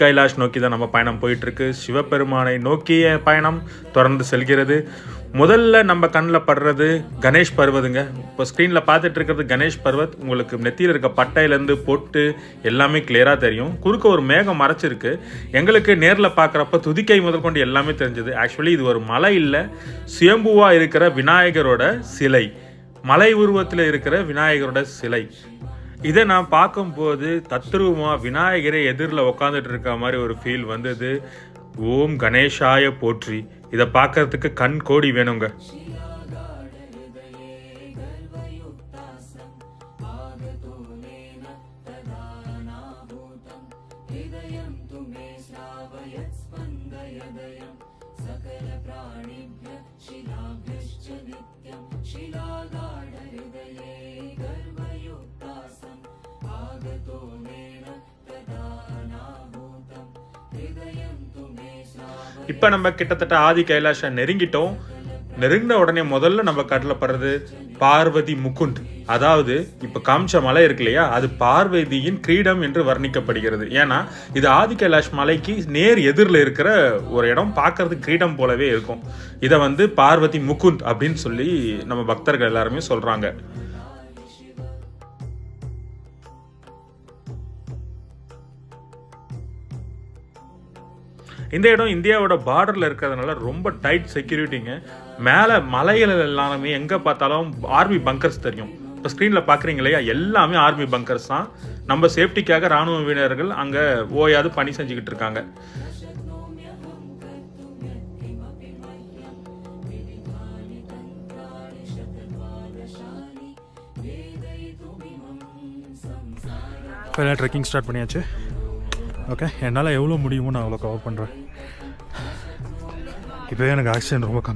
கைலாஷ் நோக்கி தான் நம்ம பயணம் போயிட்டுருக்கு. சிவபெருமானை நோக்கிய பயணம் தொடர்ந்து செல்கிறது. முதல்ல நம்ம கண்ணில் படுறது கணேஷ் பர்வதுங்க. இப்போ ஸ்க்ரீனில் பார்த்துட்டு இருக்கிறது கணேஷ் பர்வத். உங்களுக்கு நெத்தியில் இருக்க பட்டையிலேருந்து பொட்டு எல்லாமே கிளியராக தெரியும். குறுக்க ஒரு மேகம் மறைச்சிருக்கு. எங்களுக்கு நேரில் பார்க்குறப்ப துதிக்கை முதற்கொண்டு எல்லாமே தெரிஞ்சது. ஆக்சுவலி இது ஒரு மலை இல்லை. சுயம்புவாக இருக்கிற விநாயகரோட சிலை. மலை உருவத்தில் இருக்கிற விநாயகரோட சிலை. இதை நான் பார்க்கும்போது தத்ரூபமா விநாயகரை எதிரில் உட்காந்துட்டு இருக்க மாதிரி ஒரு ஃபீல் வந்தது. ஓம் கணேஷாய போற்றி. இதை பார்க்கறதுக்கு கண் கோடி வேணுங்க. இப்போ நம்ம கிட்டத்தட்ட ஆதி கைலாஷ நெருங்கிட்டோம். நெருங்கின உடனே முதல்ல நம்ம கடலப்படுறது பார்வதி முகுண்ட் அதாவது இப்போ காமிச்ச மலை இருக்கு இல்லையா அது பார்வதியின் கிரீடம் என்று வர்ணிக்கப்படுகிறது. ஏன்னா இது ஆதி கைலாஷ் மலைக்கு நேர் எதிரில் இருக்கிற ஒரு இடம் பார்க்கறதுக்கு கிரீடம் போலவே இருக்கும். இதை வந்து பார்வதி முகுந்த் அப்படின்னு சொல்லி நம்ம பக்தர்கள் எல்லாருமே சொல்றாங்க. இந்த இடம் இந்தியாவோட பார்டரில் இருக்கிறதுனால ரொம்ப டைட் செக்யூரிட்டிங்க மேலே மலைகள் எல்லாமே எங்கே பார்த்தாலும் ஆர்மி பங்கர்ஸ் தெரியும். இப்போ ஸ்க்ரீனில் பார்க்குறீங்க இல்லையா? எல்லாமே ஆர்மி பங்கர்ஸ் தான். நம்ம சேஃப்டிக்காக ராணுவ வீரர்கள் அங்கே ஓயாது பணி செஞ்சுக்கிட்டு இருக்காங்க. ஃபைனலாக ட்ரெக்கிங் ஸ்டார்ட் பண்ணியாச்சு. ஓகே என்னால் எவ்வளோ முடியுமோ நான் அவ்வளோ கவர் பண்ணுறேன் இப்போ எனக்கு ஆக்சிஜன் ரொம்ப கம்மி.